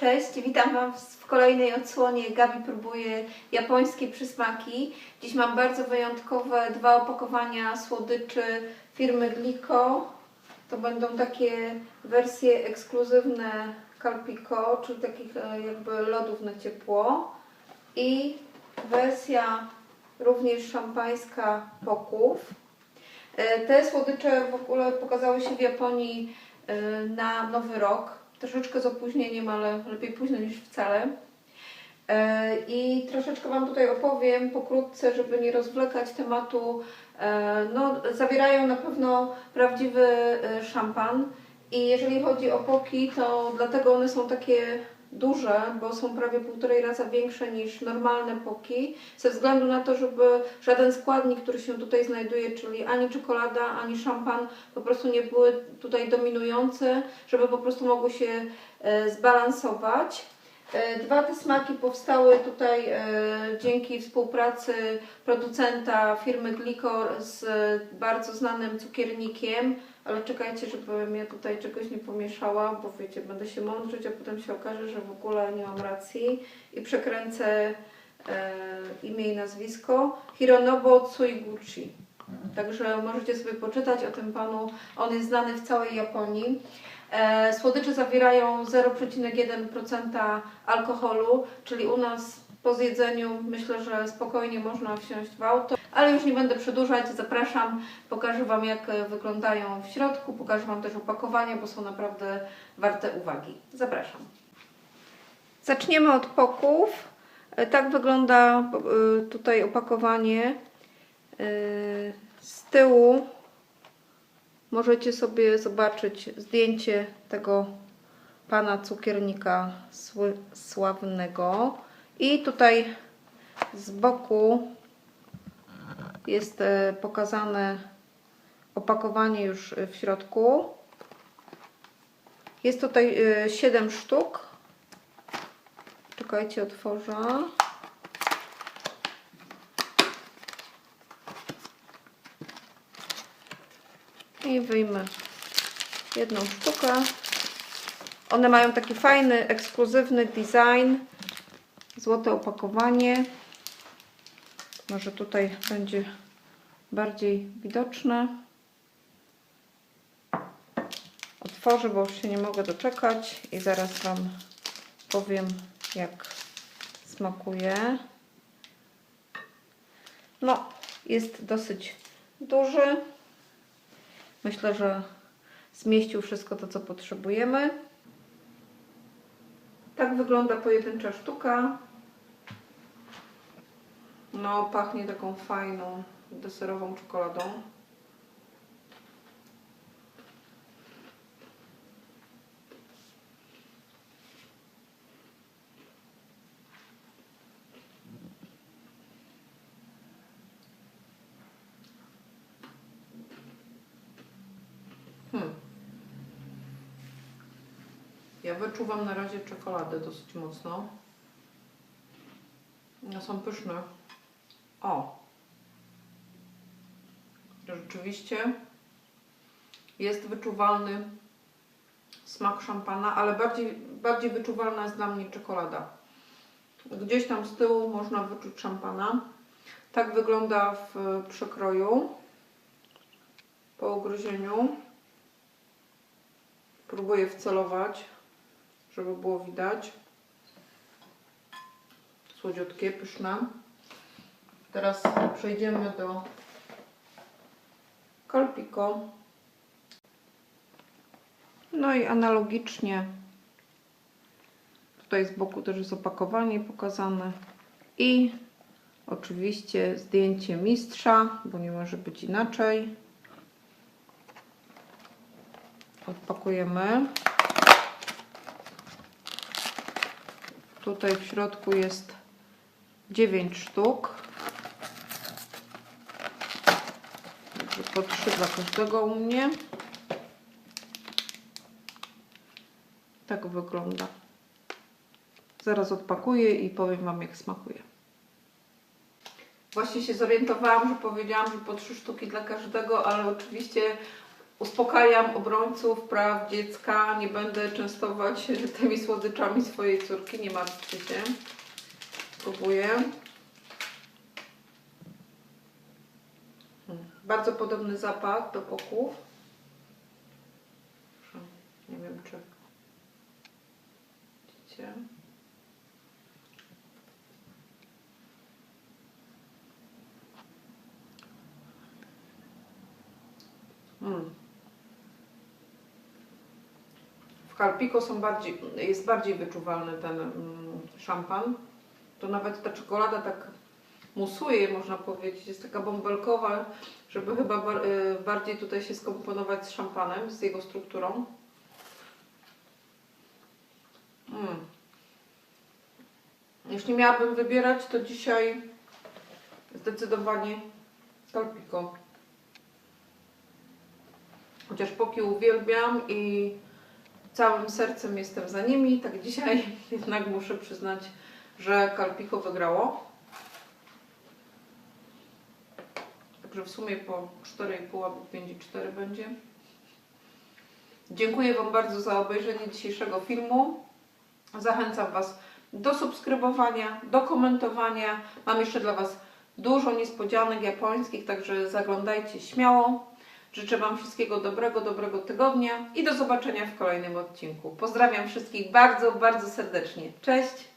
Cześć, witam Was w kolejnej odsłonie. Gabi próbuje japońskie przysmaki. Dziś mam bardzo wyjątkowe dwa opakowania słodyczy firmy Glico. To będą takie wersje ekskluzywne Calpico, czyli takich e, jakby lodów na ciepło. I wersja również szampańska Poków. E, Te słodycze w ogóle pokazały się w Japonii e, na Nowy Rok. Troszeczkę z opóźnieniem, ale lepiej późno niż wcale. E, I troszeczkę Wam tutaj opowiem pokrótce, żeby nie rozwlekać tematu. E, No, zawierają na pewno prawdziwy e, szampan. I jeżeli chodzi o poki, to dlatego one są takie duże, bo są prawie półtorej raza większe niż normalne poki, ze względu na to, żeby żaden składnik, który się tutaj znajduje, czyli ani czekolada, ani szampan, po prostu nie były tutaj dominujące, żeby po prostu mogły się e, zbalansować. E, Dwa te smaki powstały tutaj e, dzięki współpracy producenta firmy Glicor z bardzo znanym cukiernikiem, ale czekajcie, żebym ja tutaj czegoś nie pomieszała, bo wiecie, będę się mądrzyć, a potem się okaże, że w ogóle nie mam racji i przekręcę e, imię i nazwisko. Hironobu Tsuiguchi. Także możecie sobie poczytać o tym panu. On jest znany w całej Japonii. E, słodycze zawierają 0,1% alkoholu, czyli u nas po zjedzeniu myślę, że spokojnie można wsiąść w auto. Ale już nie będę przedłużać, zapraszam, pokażę Wam jak e, wyglądają w środku, pokażę Wam też opakowania, bo są naprawdę warte uwagi. Zapraszam. Zaczniemy od poków. E, Tak wygląda tutaj opakowanie. Z tyłu możecie sobie zobaczyć zdjęcie tego pana cukiernika sławnego. I tutaj z boku jest e, pokazane opakowanie już e, w środku. Jest tutaj 7 sztuk. Czekajcie, otworzę. I wyjmę jedną sztukę. One mają taki fajny, ekskluzywny design. Złote opakowanie. Może tutaj będzie bardziej widoczne. Otworzę, bo już się nie mogę doczekać i zaraz Wam powiem, jak smakuje. No, jest dosyć duży. Myślę, że zmieścił wszystko to, co potrzebujemy. Tak wygląda pojedyncza sztuka. No, pachnie taką fajną, deserową czekoladą. Ja wyczuwam na razie czekoladę dosyć mocno. One są pyszne. O! Rzeczywiście jest wyczuwalny smak szampana, ale bardziej, bardziej wyczuwalna jest dla mnie czekolada. Gdzieś tam z tyłu można wyczuć szampana. Tak wygląda w przekroju po ugryzieniu. Próbuję wcelować, żeby było widać. Słodziutkie, pyszne. Teraz przejdziemy do Kolpiko. No i analogicznie tutaj z boku też jest opakowanie pokazane i oczywiście zdjęcie mistrza, bo nie może być inaczej. Odpakujemy. Tutaj w środku jest 9 sztuk. Także po 3 dla każdego u mnie. Tak wygląda. Zaraz odpakuję i powiem Wam jak smakuje. Właśnie się zorientowałam, że powiedziałam, że po 3 sztuki dla każdego, ale oczywiście uspokajam obrońców praw dziecka. Nie będę częstować tymi słodyczami swojej córki, nie martwcie się. Próbuję. Mm, Bardzo podobny zapach do poków. Nie wiem czy widzicie. Mm. W Calpico są bardziej, jest bardziej wyczuwalny ten mm, szampan. To nawet ta czekolada tak musuje, można powiedzieć. Jest taka bąbelkowa, żeby chyba y, bardziej tutaj się skomponować z szampanem, z jego strukturą. Mm. Jeśli miałabym wybierać, to dzisiaj zdecydowanie Calpico. Chociaż poki uwielbiam i całym sercem jestem za nimi, tak dzisiaj jednak muszę przyznać, że Calpico wygrało. Także w sumie po 4,5 albo 5,4 będzie. Dziękuję Wam bardzo za obejrzenie dzisiejszego filmu. Zachęcam Was do subskrybowania, do komentowania. Mam jeszcze dla Was dużo niespodzianek japońskich, także zaglądajcie śmiało. Życzę Wam wszystkiego dobrego, dobrego tygodnia i do zobaczenia w kolejnym odcinku. Pozdrawiam wszystkich bardzo, bardzo serdecznie. Cześć!